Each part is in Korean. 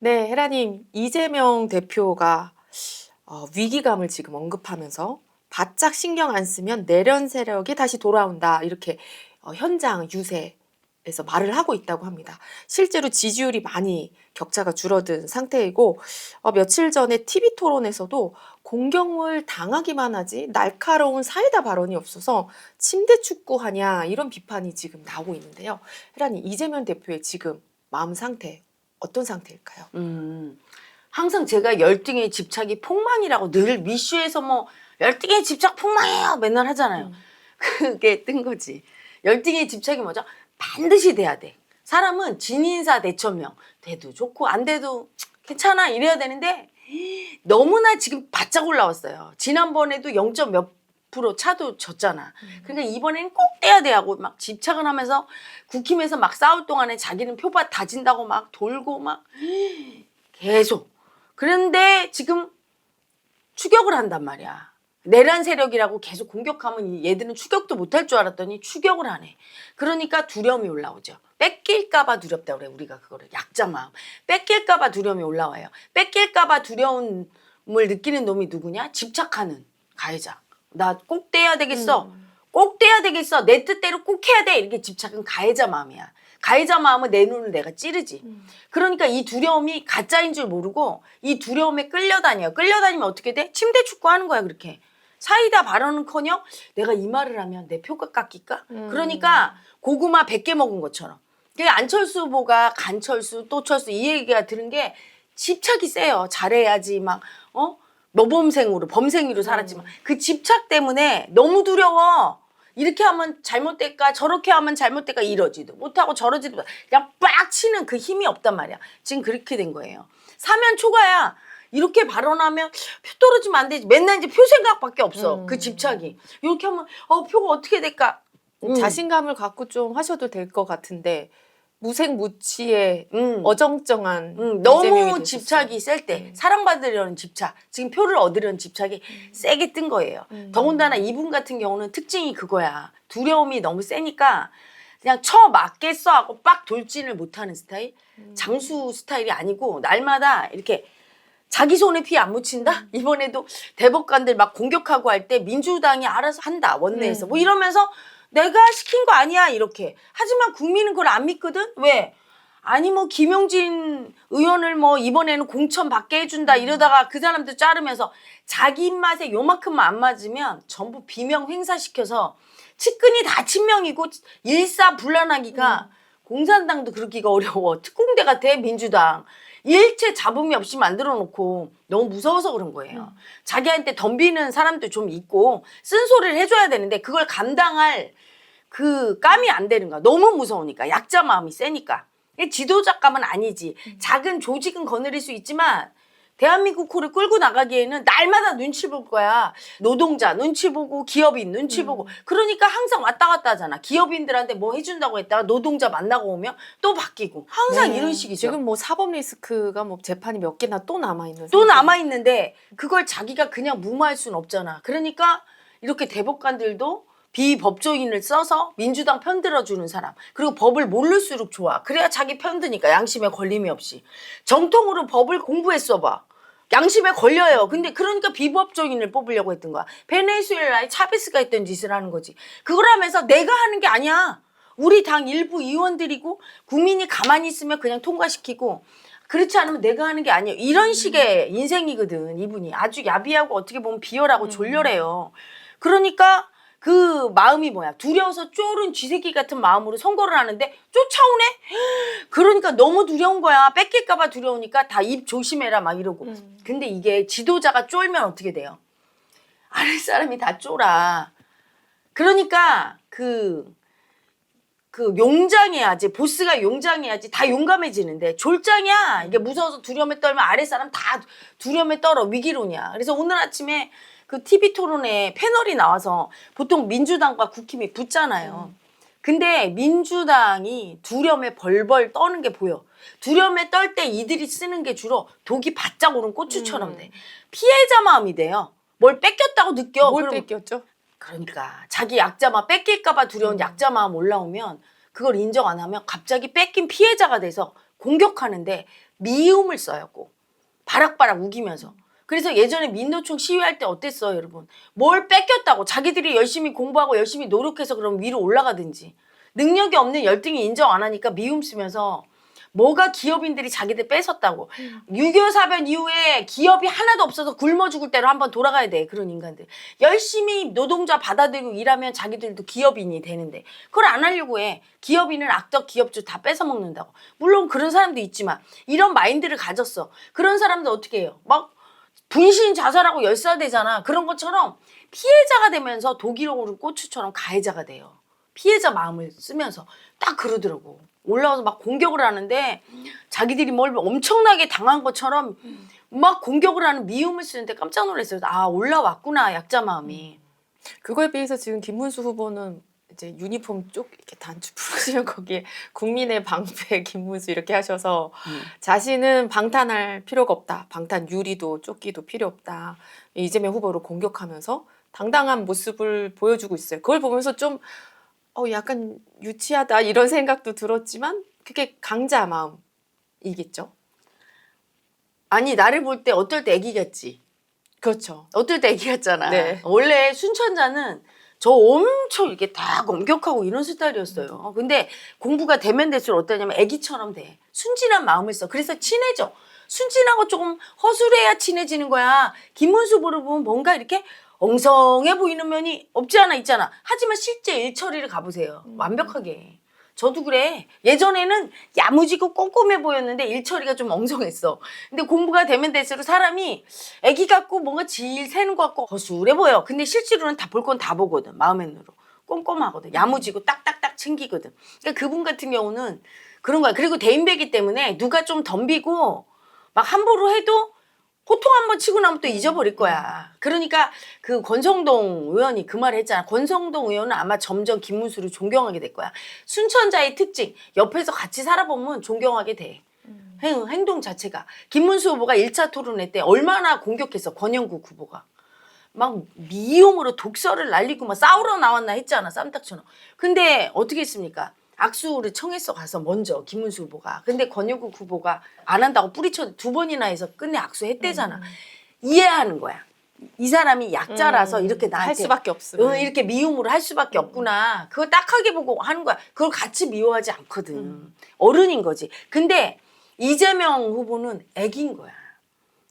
네, 헤라님, 이재명 대표가 어, 위기감을 지금 언급하면서 바짝 신경 안 쓰면 내련 세력이 다시 돌아온다. 이렇게 어, 현장 유세에서 말을 하고 있다고 합니다. 실제로 지지율이 많이 격차가 줄어든 상태이고 어, 며칠 전에 TV 토론에서도 공격을 당하기만 하지 날카로운 사이다 발언이 없어서 침대 축구하냐 이런 비판이 지금 나오고 있는데요. 헤라님, 이재명 대표의 지금 마음 상태 어떤 상태일까요? 음, 항상 제가 열등의 집착이 폭망이라고 늘 미슈에서 뭐 열등의 집착 폭망이에요 맨날 하잖아요. 음. 그게 뜬 거지. 열등의 집착이 뭐죠? 반드시 돼야 돼. 사람은 진인사 대천명 돼도 좋고 안 돼도 괜찮아 이래야 되는데 너무나 지금 바짝 올라왔어요. 지난번에도 0. 몇 프로 차도 졌잖아. 그러니까 이번에는 꼭 떼야 돼 하고 막 집착을 하면서 국힘에서 막 싸울 동안에 자기는 표밭 다진다고 막 돌고 막 계속. 그런데 지금 추격을 한단 말이야. 내란 세력이라고 계속 공격하면 이 얘들은 추격도 못할 줄 알았더니 추격을 하네. 그러니까 두려움이 올라오죠. 뺏길까봐 두렵다 그래 우리가 그거를 약자 마음. 뺏길까봐 두려움이 올라와요. 뺏길까봐 두려움을 느끼는 놈이 누구냐? 집착하는 가해자. 나 꼭 떼야 되겠어. 꼭 떼야 되겠어. 내 뜻대로 꼭 해야 돼. 이렇게 집착은 가해자 마음이야. 가해자 마음은 내 눈을 내가 찌르지. 그러니까 이 두려움이 가짜인 줄 모르고 이 두려움에 끌려다녀. 끌려다니면 어떻게 돼? 침대 축구 하는 거야, 그렇게. 사이다 발언은커녕 내가 이 말을 하면 내 표가 깎일까? 음. 그러니까 고구마 100개 먹은 것처럼. 그 안철수 후보가 간철수, 또 철수 이 얘기가 들은 게 집착이 세요. 잘해야지 막 어? 모범생으로 범생이로 살았지만 그 집착 때문에 너무 두려워. 이렇게 하면 잘못될까 저렇게 하면 잘못될까 이러지도 못하고 저러지도 못 그냥 빡 치는 그 힘이 없단 말이야. 지금 그렇게 된 거예요. 사면 초과야. 이렇게 발언하면 표 떨어지면 안 되지. 맨날 이제 표 생각밖에 없어. 음. 그 집착이. 이렇게 하면 어 표가 어떻게 될까? 음. 자신감을 갖고 좀 하셔도 될 것 같은데 무색무취의 음. 어정쩡한 음, 너무. 집착이 셀때 네. 사랑받으려는 집착 지금 표를 얻으려는 집착이 세게 뜬 거예요 음. 더군다나 이분 같은 경우는 특징이 그거야 두려움이 너무 세니까 그냥 쳐 맞겠어 하고 빡 돌진을 못하는 스타일 음. 장수 스타일이 아니고 날마다 이렇게 자기 손에 피 안 묻힌다? 음. 이번에도 대법관들 막 공격하고 할 때 민주당이 알아서 한다, 원내에서. 음. 뭐 이러면서 내가 시킨 거 아니야, 이렇게. 하지만 국민은 그걸 안 믿거든? 왜? 아니, 뭐, 김용진 의원을 뭐, 이번에는 공천 받게 해준다, 음. 이러다가 그 사람들 자르면서 자기 입맛에 요만큼만 안 맞으면 전부 비명 횡사시켜서 측근이 다 친명이고 일사불란하기가 공산당도 그러기가 어려워. 특공대 같아, 민주당. 일체 잡음이 없이 만들어 놓고 너무 무서워서 그런 거예요. 자기한테 덤비는 사람도 좀 있고 쓴소리를 해줘야 되는데 그걸 감당할 그 감이 안 되는 거야. 너무 무서우니까. 약자 마음이 세니까. 이게 지도자 감은 아니지. 작은 조직은 거느릴 수 있지만 대한민국 코를 끌고 나가기에는 날마다 눈치 볼 거야. 노동자 눈치 보고 기업인 눈치 보고. 그러니까 항상 왔다 갔다 하잖아. 기업인들한테 뭐 해준다고 했다가 노동자 만나고 오면 또 바뀌고. 항상 네. 이런 식이죠. 지금 뭐 사법 리스크가 뭐 재판이 몇 개나 또 남아 있는 또 남아 있는데 그걸 자기가 그냥 무마할 수는 없잖아. 그러니까 이렇게 대법관들도 비법조인을 써서 민주당 편들어 주는 사람 그리고 법을 모를수록 좋아. 그래야 자기 편드니까 양심에 걸림이 없이 정통으로 법을 공부했어 봐. 양심에 걸려요. 근데 그러니까 비법조인을 뽑으려고 했던 거야. 베네수엘라에 차베스가 했던 짓을 하는 거지. 그걸 하면서 내가 하는 게 아니야. 우리 당 일부 의원들이고 국민이 가만히 있으면 그냥 통과시키고 그렇지 않으면 내가 하는 게 아니에요. 이런 식의 인생이거든, 이분이. 아주 야비하고 어떻게 보면 비열하고 졸렬해요. 그러니까 그 마음이 뭐야? 두려워서 쫄은 쥐새끼 같은 마음으로 선거를 하는데 쫓아오네? 그러니까 너무 두려운 거야. 뺏길까봐 두려우니까 다 입 조심해라 막 이러고. 음. 근데 이게 지도자가 쫄면 어떻게 돼요? 아랫사람이 다 쫄아. 그러니까 그, 그 용장해야지 보스가 용장해야지 다 용감해지는데 졸장이야 이게 무서워서 두려움에 떨면 아랫사람 다 두려움에 떨어 위기론이야 그래서 오늘 아침에 그 TV 토론에 패널이 나와서 보통 민주당과 국힘이 붙잖아요. 근데 민주당이 두려움에 벌벌 떠는 게 보여. 두려움에 떨 때 이들이 쓰는 게 주로 독이 바짝 오른 고추처럼 돼. 피해자 마음이 돼요. 뭘 뺏겼다고 느껴? 뭘 그럼 뺏겼죠? 그러니까 자기 약자마 뺏길까봐 두려운 약자 마음 올라오면 그걸 인정 안 하면 갑자기 뺏긴 피해자가 돼서 공격하는데 미움을 써요 꼭. 바락바락 우기면서 그래서 예전에 민노총 시위할 때 어땠어요 여러분 뭘 뺏겼다고 자기들이 열심히 공부하고 열심히 노력해서 그럼 위로 올라가든지 능력이 없는 열등이 인정 안 하니까 미움 쓰면서 뭐가 기업인들이 자기들 뺏었다고. 6.25 사변 이후에 기업이 하나도 없어서 굶어 죽을 대로 한번 돌아가야 돼. 그런 인간들. 열심히 노동자 받아들이고 일하면 자기들도 기업인이 되는데. 그걸 안 하려고 해. 기업인은 악덕 기업주 다 뺏어먹는다고. 물론 그런 사람도 있지만 이런 마인드를 가졌어. 그런 사람들 어떻게 해요? 막 분신 자살하고 열사되잖아. 그런 것처럼 피해자가 되면서 독일어로 고추처럼 가해자가 돼요. 피해자 마음을 쓰면서 딱 그러더라고. 올라와서 막 공격을 하는데 자기들이 뭘 엄청나게 당한 것처럼 막 공격을 하는 미움을 쓰는데 깜짝 놀랐어요. 아 올라왔구나 약자 마음이. 그거에 비해서 지금 김문수 후보는 이제 유니폼 쪽 이렇게 단추 풀으시면 거기에 국민의 방패 김문수 이렇게 하셔서 음. 자신은 방탄할 필요가 없다. 방탄 유리도 조끼도 필요 없다. 이재명 후보를 공격하면서 당당한 모습을 보여주고 있어요. 그걸 보면서 좀 어, 약간 유치하다 이런 생각도 들었지만 그게 강자 마음이겠죠. 아니 나를 볼 때 어떨 때 애기 같지. 그렇죠. 어떨 때 애기 같잖아. 네. 원래 순천자는 저 엄청 이렇게 다 공격하고 이런 스타일이었어요. 근데 공부가 되면 될수록 어떠냐면 애기처럼 돼. 순진한 마음을 써. 그래서 친해져. 순진하고 조금 허술해야 친해지는 거야. 김문수 보를 보면 뭔가 이렇게 엉성해 보이는 면이 없지 않아 있잖아. 하지만 실제 일처리를 가보세요. 완벽하게. 저도 그래. 예전에는 야무지고 꼼꼼해 보였는데 일처리가 좀 엉성했어. 근데 공부가 되면 될수록 사람이 애기 같고 뭔가 질 새는 것 같고 허술해 보여. 근데 실제로는 다 볼 건 다 보거든. 마음의 눈으로. 꼼꼼하거든. 야무지고 딱딱딱 챙기거든. 그러니까 그분 같은 경우는 그런 거야. 그리고 대인배기 때문에 누가 좀 덤비고 막 함부로 해도 호통 한 번 치고 나면 또 잊어버릴 거야. 그러니까 그 권성동 의원이 그 말을 했잖아. 권성동 의원은 아마 점점 김문수를 존경하게 될 거야. 순천자의 특징. 옆에서 같이 살아보면 존경하게 돼. 행, 행동 자체가. 김문수 후보가 1차 토론회 때 얼마나 공격했어. 권영국 후보가. 막 미용으로 독설을 날리고 막 싸우러 나왔나 했잖아. 쌈딱처럼. 근데 어떻게 했습니까? 악수를 청했어 가서 먼저 김문수 후보가. 근데 권영국 후보가 안 한다고 뿌리쳐 두 번이나 해서 끝내 악수했대잖아. 이해하는 거야. 이 사람이 약자라서 음, 이렇게 나한테 할 수밖에 없으면. 응, 이렇게 미움으로 할 수밖에 없구나. 그거 딱하게 보고 하는 거야. 그걸 같이 미워하지 않거든. 어른인 거지. 근데 이재명 후보는 애기인 거야.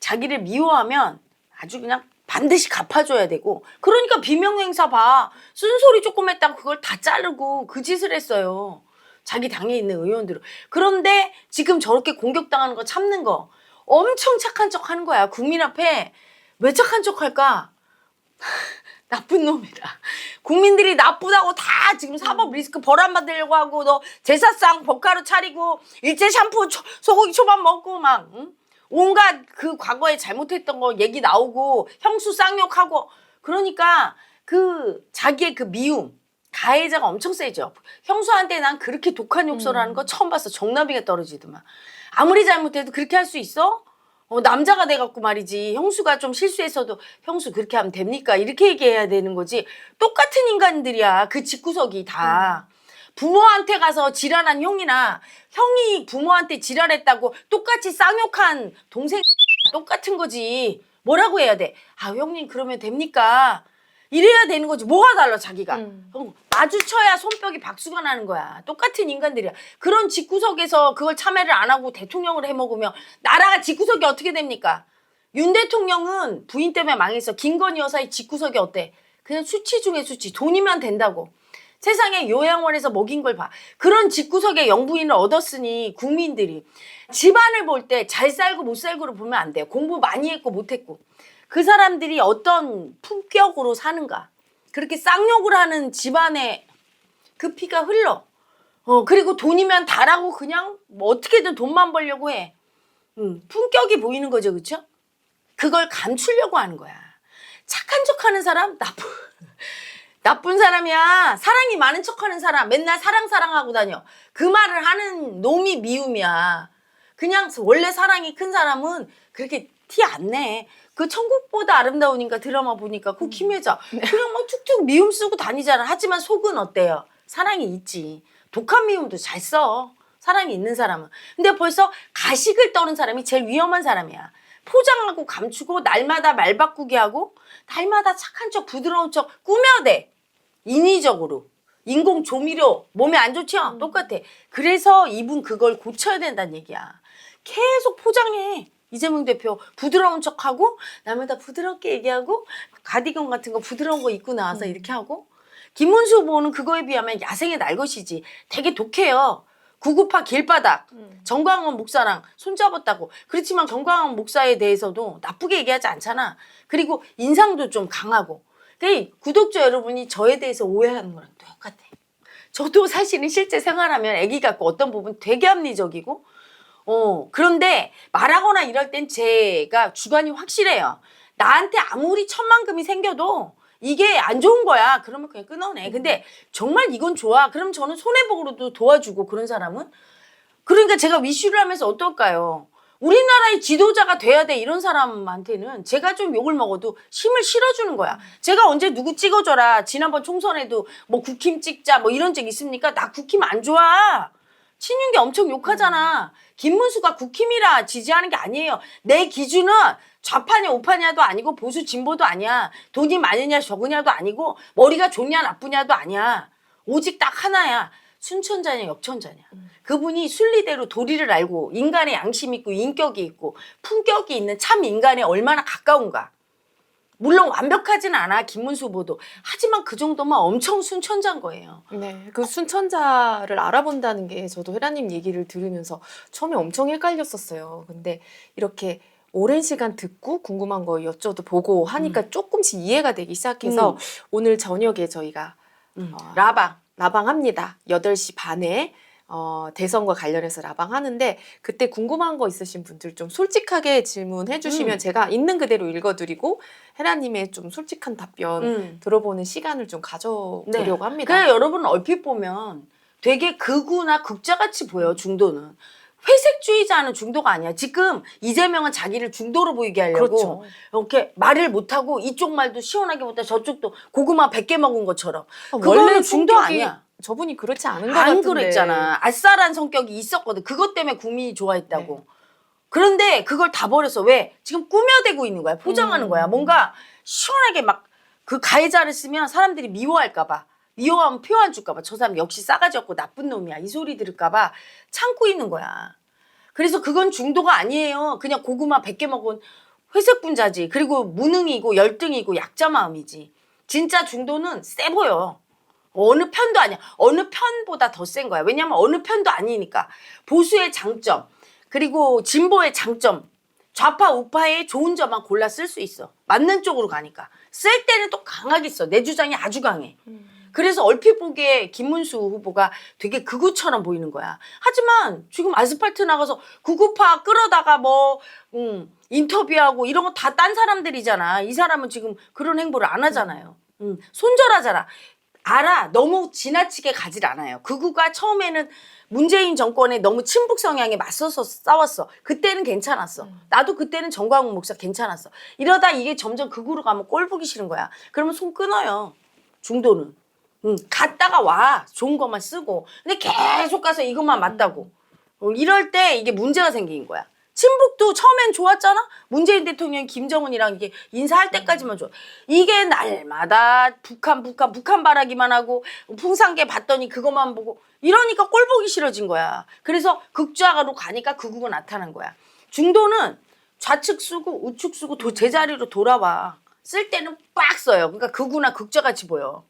자기를 미워하면 아주 그냥 반드시 갚아줘야 되고. 그러니까 비명행사 봐. 쓴소리 조금 했다고 그걸 다 자르고 그 짓을 했어요. 자기 당에 있는 의원들은. 그런데 지금 저렇게 공격당하는 거 참는 거 엄청 착한 척 하는 거야. 국민 앞에 왜 착한 척 할까? 나쁜 놈이다. 국민들이 나쁘다고 다 지금 사법 리스크 벌안 받으려고 하고 너 제사상 법가루 차리고 일제 샴푸 초- 소고기 초밥 먹고 막 응? 온갖 그 과거에 잘못했던 거 얘기 나오고 형수 쌍욕하고 그러니까 그 자기의 그 미움 가해자가 엄청 세죠. 형수한테 난 그렇게 독한 욕설을 하는 거 처음 봤어. 정나비가 떨어지더만. 아무리 잘못해도 그렇게 할 수 있어? 어, 남자가 돼갖고 말이지. 형수가 좀 실수했어도 형수 그렇게 하면 됩니까? 이렇게 얘기해야 되는 거지. 똑같은 인간들이야. 그 집구석이 다. 부모한테 가서 지랄한 형이나 형이 부모한테 지랄했다고 똑같이 쌍욕한 동생 똑같은 거지. 뭐라고 해야 돼? 아, 형님 그러면 됩니까? 이래야 되는 거지. 뭐가 달라, 자기가. 음. 어, 마주쳐야 손뼉이 박수가 나는 거야. 똑같은 인간들이야. 그런 집구석에서 그걸 참여를 안 하고 대통령을 해먹으면 나라가 집구석이 어떻게 됩니까? 윤 대통령은 부인 때문에 망했어. 김건희 여사의 집구석이 어때? 그냥 수치 중에 수치. 돈이면 된다고. 세상에 요양원에서 먹인 걸 봐. 그런 집구석에 영부인을 얻었으니 국민들이 집안을 볼 때 잘 살고 못 살고를 보면 안 돼요. 공부 많이 했고 못 했고. 그 사람들이 어떤 품격으로 사는가. 그렇게 쌍욕을 하는 집안에 그 피가 흘러. 어, 그리고 돈이면 다라고 그냥 뭐 어떻게든 돈만 벌려고 해. 음, 품격이 보이는 거죠, 그쵸? 그걸 감추려고 하는 거야. 착한 척 하는 사람, 나쁜, 나쁜 사람이야. 사랑이 많은 척 하는 사람, 맨날 사랑, 사랑하고 다녀. 그 말을 하는 놈이 미움이야. 그냥 원래 사랑이 큰 사람은 그렇게 티 안 내. 그 천국보다 아름다우니까 드라마 보니까 그 김혜자 그냥 막 툭툭 미움 쓰고 다니잖아. 하지만 속은 어때요? 사랑이 있지. 독한 미움도 잘 써. 사랑이 있는 사람은. 근데 벌써 가식을 떠는 사람이 제일 위험한 사람이야. 포장하고 감추고 날마다 말 바꾸게 하고 날마다 착한 척 부드러운 척 꾸며대. 인위적으로. 인공 조미료 몸에 안 좋죠? 똑같아. 그래서 이분 그걸 고쳐야 된다는 얘기야. 계속 포장해. 이재명 대표 부드러운 척하고 남에다 부드럽게 얘기하고 가디건 같은 거 부드러운 거 입고 나와서 이렇게 하고 김문수 후보는 그거에 비하면 야생의 날것이지 되게 독해요. 구구파 길바닥 정광훈 목사랑 손잡았다고 그렇지만 정광훈 목사에 대해서도 나쁘게 얘기하지 않잖아. 그리고 인상도 좀 강하고 그 구독자 여러분이 저에 대해서 오해하는 거랑 똑같아. 저도 사실은 실제 생활하면 아기 같고 어떤 부분 되게 합리적이고 어, 그런데 말하거나 이럴 땐 제가 주관이 확실해요. 나한테 아무리 천만금이 생겨도 이게 안 좋은 거야. 그러면 그냥 끊어내. 근데 정말 이건 좋아. 그럼 저는 손해보고로도 도와주고 그런 사람은. 그러니까 제가 위슈를 하면서 어떨까요? 우리나라의 지도자가 돼야 돼 이런 사람한테는 제가 좀 욕을 먹어도 힘을 실어주는 거야. 제가 언제 누구 찍어줘라. 지난번 총선에도 뭐 국힘 찍자 뭐 이런 적 있습니까? 나 국힘 안 좋아. 친윤계 엄청 욕하잖아. 김문수가 국힘이라 지지하는 게 아니에요. 내 기준은 좌파냐 우파냐도 아니고 보수 진보도 아니야. 돈이 많으냐 적으냐도 아니고 머리가 좋냐 나쁘냐도 아니야. 오직 딱 하나야. 순천자냐 역천자냐. 그분이 순리대로 도리를 알고 인간의 양심 있고 인격이 있고 품격이 있는 참 인간에 얼마나 가까운가. 물론 완벽하진 않아 김문수 후보도. 하지만 그 정도면 엄청 순천자인 거예요. 네, 그 순천자를 알아본다는 게 저도 회라님 얘기를 들으면서 처음에 엄청 헷갈렸었어요. 근데 이렇게 오랜 시간 듣고 궁금한 거 여쭤도 보고 하니까 조금씩 이해가 되기 시작해서 음. 오늘 저녁에 저희가 음. 어, 라방. 라방합니다. 8시 반에 어, 대선과 관련해서 라방하는데 그때 궁금한 거 있으신 분들 좀 솔직하게 질문해 주시면 음. 제가 있는 그대로 읽어드리고 헤라님의 좀 솔직한 답변 음. 들어보는 시간을 좀 가져보려고 합니다. 그래 여러분 얼핏 보면 되게 극우나 극자같이 보여 중도는. 회색주의자는 중도가 아니야. 지금 이재명은 자기를 중도로 보이게 하려고 그렇죠. 이렇게 말을 못하고 이쪽 말도 시원하게 못해 저쪽도 고구마 100개 먹은 것처럼. 아, 그거는 중도 성격이 아니야. 저분이 그렇지 않은 것 안 같은데. 그랬잖아. 아싸란 성격이 있었거든. 그것 때문에 국민이 좋아했다고. 네. 그런데 그걸 다 버렸어. 왜? 지금 꾸며대고 있는 거야. 포장하는 음. 거야. 뭔가 시원하게 막 그 가해자를 쓰면 사람들이 미워할까봐. 미워하면 표 안 줄까봐. 저 사람 역시 싸가지 없고 나쁜 놈이야. 이 소리 들을까봐 참고 있는 거야. 그래서 그건 중도가 아니에요. 그냥 고구마 100개 먹은 회색 분자지. 그리고 무능이고 열등이고 약자 마음이지. 진짜 중도는 세 보여. 어느 편도 아니야. 어느 편보다 더 센 거야. 왜냐면 어느 편도 아니니까. 보수의 장점, 그리고 진보의 장점, 좌파 우파의 좋은 점만 골라 쓸 수 있어. 맞는 쪽으로 가니까. 쓸 때는 또 강하게 써. 내 주장이 아주 강해. 그래서 얼핏 보기에 김문수 후보가 되게 극우처럼 보이는 거야. 하지만 지금 아스팔트 나가서 극우파 끌어다가 뭐 음, 인터뷰하고 이런 거 다 딴 사람들이잖아. 이 사람은 지금 그런 행보를 안 하잖아요. 음, 손절하잖아. 알아. 너무 지나치게 가질 않아요. 극우가 처음에는 문재인 정권에 너무 친북 성향에 맞서서 싸웠어. 그때는 괜찮았어. 나도 그때는 정광훈 목사 괜찮았어. 이러다 이게 점점 극우로 가면 꼴 보기 싫은 거야. 그러면 손 끊어요. 중도는. 응, 갔다가 와. 좋은 것만 쓰고. 근데 계속 가서 이것만 맞다고. 어, 이럴 때 이게 문제가 생긴 거야. 친북도 처음엔 좋았잖아? 문재인 대통령 김정은이랑 이게 인사할 때까지만 좋아. 이게 날마다 북한, 북한, 북한 바라기만 하고 풍산계 봤더니 그것만 보고 이러니까 꼴 보기 싫어진 거야. 그래서 극좌가로 가니까 극우가 나타난 거야. 중도는 좌측 쓰고 우측 쓰고 도 제자리로 돌아와. 쓸 때는 빡 써요. 그러니까 극우나 극좌같이 보여.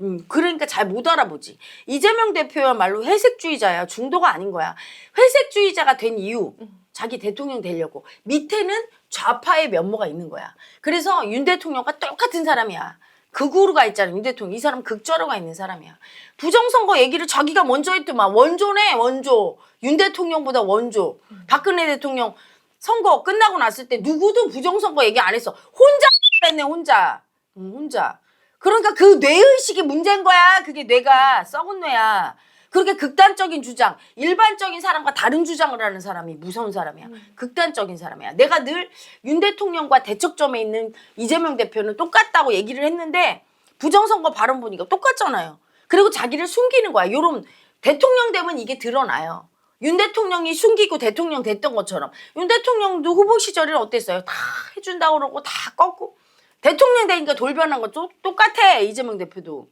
음, 그러니까 잘 못 알아보지. 이재명 대표야말로 회색주의자야. 중도가 아닌 거야. 회색주의자가 된 이유. 자기 대통령 되려고. 밑에는 좌파의 면모가 있는 거야. 그래서 윤 대통령과 똑같은 사람이야. 극우로 가 있잖아, 윤 대통령. 이 사람 극좌로 가 있는 사람이야. 부정선거 얘기를 자기가 먼저 했더만. 원조네, 원조. 윤 대통령보다 원조. 박근혜 대통령 선거 끝나고 났을 때 누구도 부정선거 얘기 안 했어. 혼자 했네, 혼자. 응, 혼자. 그러니까 그 뇌의식이 문제인 거야. 그게 뇌가 썩은 뇌야. 그렇게 극단적인 주장, 일반적인 사람과 다른 주장을 하는 사람이 무서운 사람이야. 극단적인 사람이야. 내가 늘 윤 대통령과 대척점에 있는 이재명 대표는 똑같다고 얘기를 했는데 부정선거 발언 보니까 똑같잖아요. 그리고 자기를 숨기는 거야. 요런 대통령 되면 이게 드러나요. 윤 대통령이 숨기고 대통령 됐던 것처럼 윤 대통령도 후보 시절에 어땠어요? 다 해준다고 그러고 다 꺾고 대통령 되니까 돌변한 거 똑- 똑같아 이재명 대표도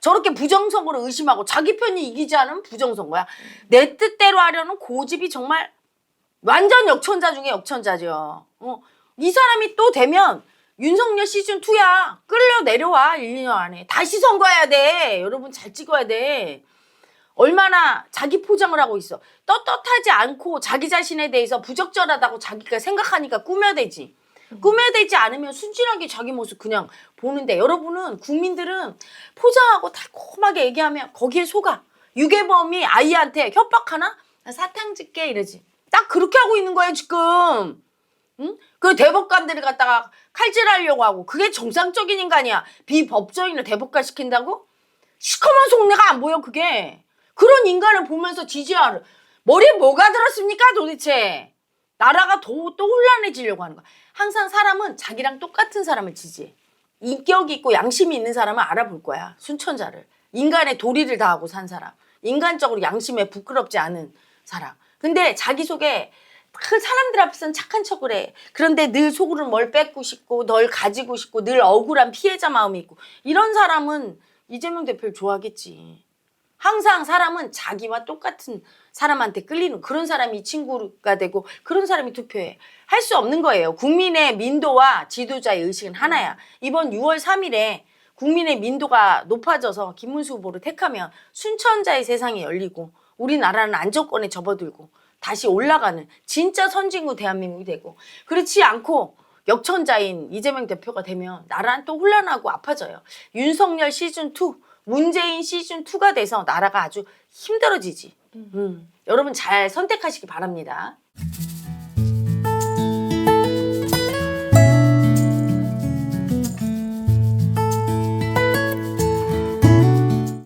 저렇게 부정선거를 의심하고 자기 편이 이기지 않으면 부정선거야 내 뜻대로 하려는 고집이 정말 완전 역천자 중에 역천자죠. 어, 이 사람이 또 되면 윤석열 시즌 2야. 끌려 내려와 1, 2년 안에. 다시 선거해야 돼. 여러분 잘 찍어야 돼. 얼마나 자기 포장을 하고 있어. 떳떳하지 않고 자기 자신에 대해서 부적절하다고 자기가 생각하니까 꾸며대지. 꾸며대지 않으면 순진하게 자기 모습 그냥 보는데 여러분은 국민들은 포장하고 달콤하게 얘기하면 거기에 속아. 유괴범이 아이한테 협박하나? 나 사탕 줄게 이러지. 딱 그렇게 하고 있는 거예요 지금. 응? 그 대법관들을 갖다가 칼질하려고 하고 그게 정상적인 인간이야. 비법정인을 대법관 시킨다고? 시커먼 속내가 안 보여 그게. 그런 인간을 보면서 지지하를 머리에 뭐가 들었습니까 도대체. 나라가 더 또 혼란해지려고 하는 거야. 항상 사람은 자기랑 똑같은 사람을 지지해. 인격이 있고 양심이 있는 사람을 알아볼 거야. 순천자를. 인간의 도리를 다하고 산 사람. 인간적으로 양심에 부끄럽지 않은 사람. 근데 자기 속에 그 사람들 앞에서는 착한 척을 해. 그런데 늘 속으로는 뭘 뺏고 싶고 널 가지고 싶고 늘 억울한 피해자 마음이 있고 이런 사람은 이재명 대표를 좋아하겠지. 항상 사람은 자기와 똑같은 사람한테 끌리는 그런 사람이 친구가 되고 그런 사람이 투표해. 할 수 없는 거예요. 국민의 민도와 지도자의 의식은 하나야. 이번 6월 3일에 국민의 민도가 높아져서 김문수 후보를 택하면 순천자의 세상이 열리고 우리나라는 안정권에 접어들고 다시 올라가는 진짜 선진국 대한민국이 되고 그렇지 않고 역천자인 이재명 대표가 되면 나라는 또 혼란하고 아파져요. 윤석열 시즌 2, 문재인 시즌 2가 돼서 나라가 아주 힘들어지지. 음. 여러분 잘 선택하시기 바랍니다.